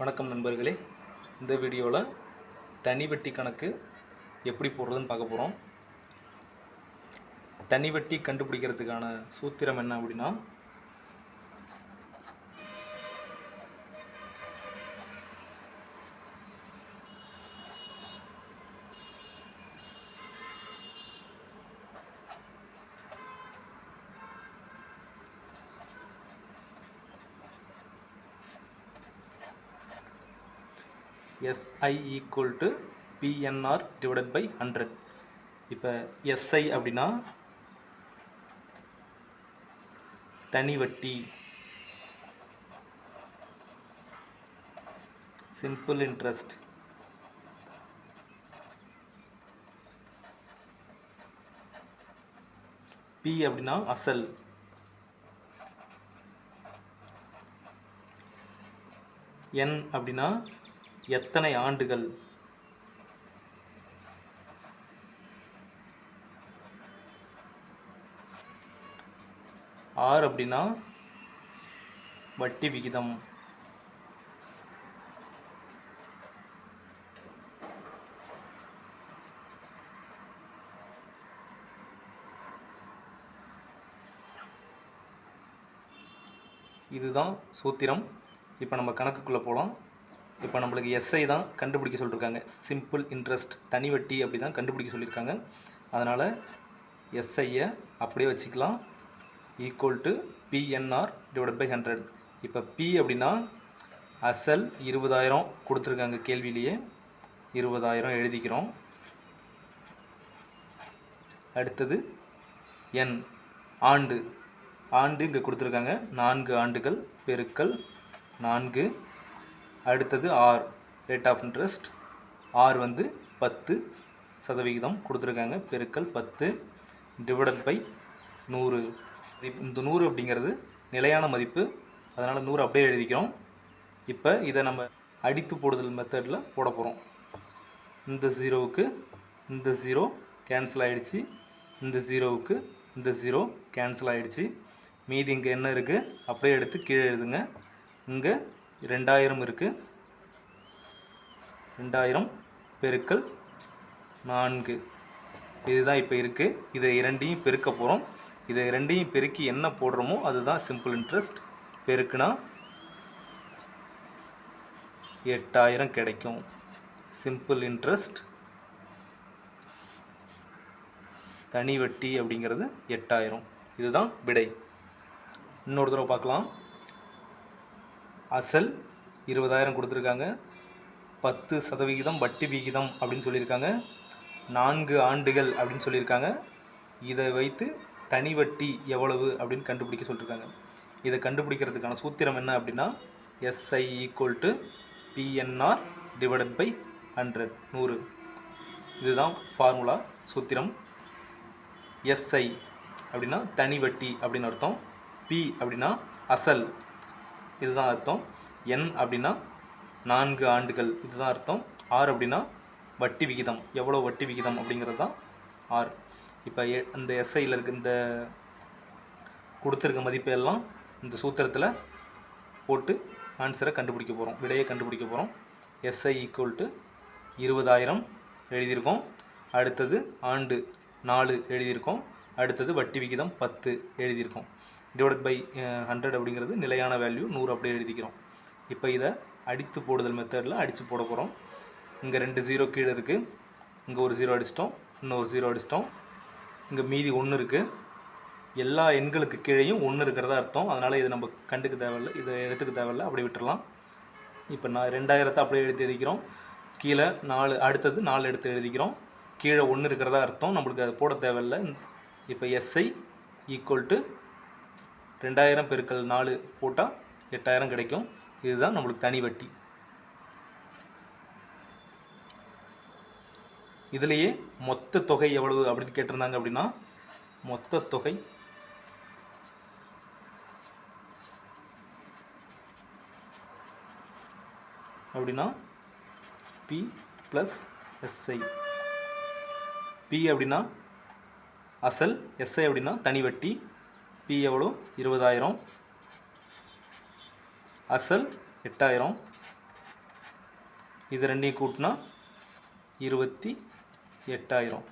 வணக்கம் நண்பர்களே. இந்த வீடியோவில் தனி வட்டி கணக்கு எப்படி போடுறதுன்னு பார்க்க போகிறோம் தனி வட்டி கண்டுபிடிக்கிறதுக்கான சூத்திரம் என்ன அப்படின்னா SI equal to PNR divided by hundred இப்போ எஸ்ஐ அப்படின்னா தனி வட்டி. சிம்பிள் இன்ட்ரெஸ்ட் பி அப்படின்னா அசல். என் அப்படின்னா எத்தனை ஆண்டுகள்? ஆர் அப்படின்னா வட்டி விகிதம். இதுதான் சூத்திரம். இப்போ நம்ம கணக்குக்குள்ளே போகலாம் இப்போ நம்மளுக்கு எஸ்ஐ தான் கண்டுபிடிக்க சொல்லியிருக்காங்க சிம்பிள் இன்ட்ரெஸ்ட் தனி வட்டி அப்படி தான் கண்டுபிடிக்க சொல்லியிருக்காங்க அதனால் எஸ்ஐயை அப்படியே வச்சுக்கலாம். Equal to PNR divide by hundred இப்போ பி அப்படின்னா அசல் இருபதாயிரம் கொடுத்துருக்காங்க கேள்வியிலேயே. இருபதாயிரம் எழுதிக்கிறோம். அடுத்தது என் ஆண்டு. ஆண்டு இங்கே கொடுத்துருக்காங்க. நான்கு ஆண்டுகள் பெருக்கல் நான்கு. அடுத்தது R rate of interest R வந்து பத்து சதவிகிதம் கொடுத்துருக்காங்க. பெருக்கல் பத்து டிவைடட் பை நூறு. இந்த நூறு அப்படிங்கிறது நிலையான மதிப்பு. அதனால் நூறு அப்படியே எழுதிக்கிறோம். இப்போ இதை நம்ம அடித்து போடுதல் மெத்தடில் போட போகிறோம் இந்த ஜீரோவுக்கு இந்த ஜீரோ கேன்சல் ஆகிடுச்சு இந்த ஜீரோவுக்கு இந்த ஜீரோ கேன்சல் ஆகிடுச்சு மீதி இங்கே என்ன இருக்குது அப்படியே எடுத்து கீழே எழுதுங்க. இங்கே ரெண்டாயிரம் இருக்குது ரெண்டாயிரம் பெருக்கல் நான்கு. இதுதான் இப்போ இருக்குது இதை இரண்டையும் பெருக்க போகிறோம் இதை இரண்டையும் பெருக்கி என்ன போடுறோமோ அதுதான் சிம்பிள் இன்ட்ரெஸ்ட் பெருக்குனா எட்டாயிரம் கிடைக்கும். சிம்பிள் இன்ட்ரெஸ்ட் தனி வட்டி அப்படிங்கிறது எட்டாயிரம். இதுதான் விடை. இன்னொரு தடவை பார்க்கலாம். அசல் இருபதாயிரம் கொடுத்துருக்காங்க. பத்து சதவிகிதம் வட்டி விகிதம் அப்படின்னு சொல்லியிருக்காங்க. நான்கு ஆண்டுகள் அப்படின்னு சொல்லியிருக்காங்க. இதை வைத்து தனி வட்டி எவ்வளவு அப்படின்னு கண்டுபிடிக்க சொல்லியிருக்காங்க. இதை கண்டுபிடிக்கிறதுக்கான சூத்திரம் என்ன அப்படின்னா SI equal to PNR divided by hundred நூறு. இதுதான் ஃபார்முலா சூத்திரம். எஸ்ஐ அப்படின்னா தனி வட்டி அப்படின்னு அர்த்தம். பி அப்படின்னா அசல். இதுதான் அர்த்தம். என் அப்படின்னா நான்கு ஆண்டுகள். இதுதான் அர்த்தம். ஆர் அப்படின்னா வட்டி விகிதம். எவ்வளோ வட்டி விகிதம் அப்படிங்கிறது தான் ஆர். இப்போ எ இந்த எஸ்ஐயில் இருக்க இந்த கொடுத்துருக்க மதிப்பை எல்லாம் இந்த சூத்திரத்தில் போட்டு ஆன்சரை கண்டுபிடிக்க போகிறோம் விடையை கண்டுபிடிக்க போகிறோம் எஸ்ஐ ஈக்குவல் டு இருபதாயிரம் எழுதியிருக்கோம். அடுத்தது ஆண்டு நாலு எழுதியிருக்கோம். அடுத்தது வட்டி விகிதம் பத்து எழுதியிருக்கோம். டிவைட் பை ஹண்ட்ரட் அப்படிங்கிறது நிலையான வேல்யூ நூறு அப்படியே எழுதிக்கிறோம். இப்போ இதை அடித்து போடுதல் மெத்தடில் அடித்து போட போகிறோம் இங்கே ரெண்டு ஜீரோ கீழே இருக்குது இங்கே ஒரு ஜீரோ அடிச்சிட்டோம். இன்னொரு ஜீரோ அடிச்சிட்டோம். இங்கே மீதி ஒன்று இருக்குது எல்லா எண்களுக்கு கீழேயும் ஒன்று இருக்கிறதா அர்த்தம். அதனால் இதை நம்ம கண்டுக்க தேவையில்லை இதை எடுத்துக்க தேவையில்லை அப்படி விட்டுடலாம் இப்போ நான் ரெண்டாயிரத்தை அப்படியே எடுத்து எழுதிக்கிறோம். கீழே நாலு அடுத்தது நாலு எடுத்து எழுதிக்கிறோம். கீழே ஒன்று இருக்கிறதா அர்த்தம். நம்மளுக்கு அது போட தேவையில்லை. இப்போ எஸ்ஐ ஈக்குவல் டு ரெண்டாயிரம் பெருக்கல் நாலு போட்டால் எட்டாயிரம் கிடைக்கும். இதுதான் நம்மளுக்கு தனி வட்டி. இதுலேயே மொத்த தொகை எவ்வளவு அப்படின்னு கேட்டிருந்தாங்க அப்படின்னா மொத்த தொகை அப்படின்னா பி ப்ளஸ் எஸ்ஐ பி அப்படின்னா அசல் எஸ்ஐ அப்படின்னா தனி வட்டி. பி எவ்வளோ இருபதாயிரம். அசல் எட்டாயிரம். இது ரெண்டையும் கூட்டினா இருபத்தி எட்டாயிரம்.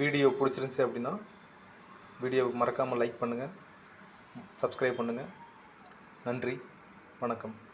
வீடியோ பிடிச்சிருந்துச்சி அப்படின்னா வீடியோவுக்கு மறக்காமல் லைக் பண்ணுங்கள் சப்ஸ்கிரைப் பண்ணுங்கள் நன்றி. வணக்கம்.